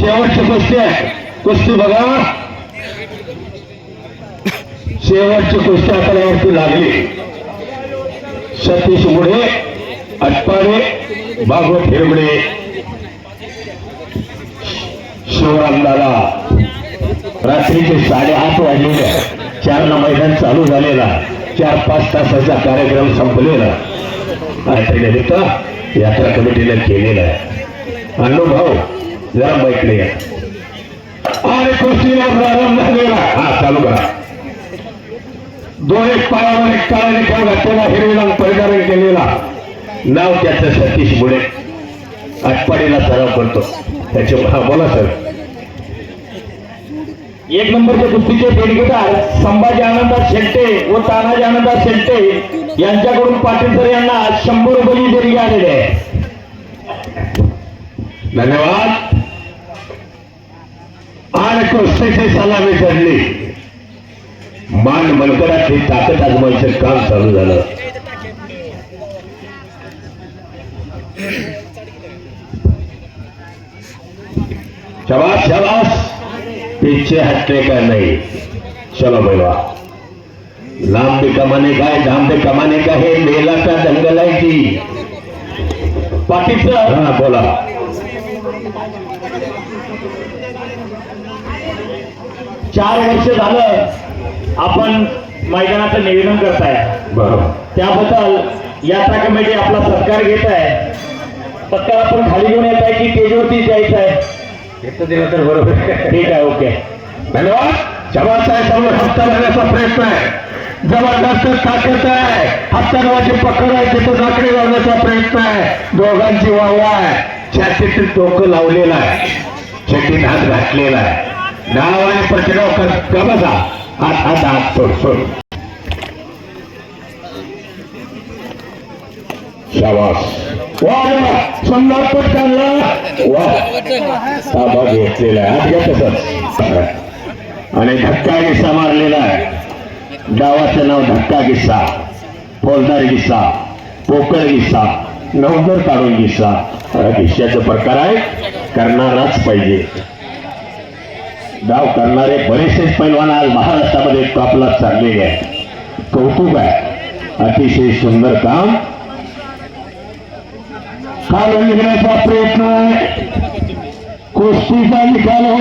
शेवटची कुस्ती आहे. कुस्ती बघा. शेवटची कुस्ती आकड्यावरती लागली. सतीश मुढे अटपाडे भागवत हेबडे शिवरामदादा. रात्रीचे साडेआठ वाजलेले चार चारला मैदान चालू झालेला. चार पाच तासाचा कार्यक्रम संपलेला. आणि त्यानिमित्त यात्रा कमिटीने केलेला आहे. अनुभव जरा या आणि कुस्तीला प्रारंभ झालेला हा चालू करा. दोन एक पायावर एक काळाने खेळ घातलेला हिरवीला परिधारण केलेला. नाव त्याचं सतीश मुळे आटपाडीला सराव करतो. त्याचे बोला सर. एक नंबरचे कुस्तीचे देणगीदार संभाजी आनंदात शेट्टे व तानाजी आनंदात शेट्टे यांच्याकडून पाटील सर यांना शंभर रुपये देणगी आलेले आहे धन्यवाद. कुस्तीची सलामी चढली मान मनकरात ही ताकद आजमायचं काम चालू झालं शाबाश शाबाश। पीछे हटने का नहीं। चलो भैया लांब भी कमाने का है भी कमाने का है, मेला का दंगल है जी। सर हा, बोला। चार वर्ष झालं आपण मैदानाचं निवेदन करताय. बरोबर. त्याबद्दल यात्रा कमिटी आपला सत्कार घेत आहे. सत्कार आपण खाली घेऊन येत आहे की स्टेजवरती जायचं आहे? दिलं तर बरोबर. ठीक आहे ओके. धन्यवाद. शबासाहेब समोर हप्ता भरण्याचा प्रयत्न आहे. जबरदस्त ताकद आहे. हप्ता नावाची पकड आहे तिथं साखळी लावण्याचा प्रयत्न आहे. दोघांची वावा आहे. छातीतील डोकं लावलेलं आहे. छातीत हात घातलेला आहे. डाव आणि प्रतिडाव कर हात हात हात सोड सोड. शाबास. वा सुंदर पट काढला वा. ताबा घेतलेला आहे. हात घ्या तसंच. आणि धक्का किस्सा मारलेला आहे. डावाचं नाव धक्का किस्सा फौजदार किस्सा पोकळ किस्सा नवदर काढून किस्सा हा प्रकार आहे करणाराच पाहिजे. डाव करणारे बरेचसे पैलवान आज महाराष्ट्रामध्ये टॉपला चाललेले आहे कौतुक आहे. अतिशय सुंदर काम. काल निघण्याचा प्रयत्न आहे. कुस्तीचा निकाल होऊ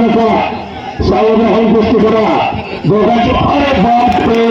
नका. सावध होऊन कुस्ती करा. दोघांची अरे बापरे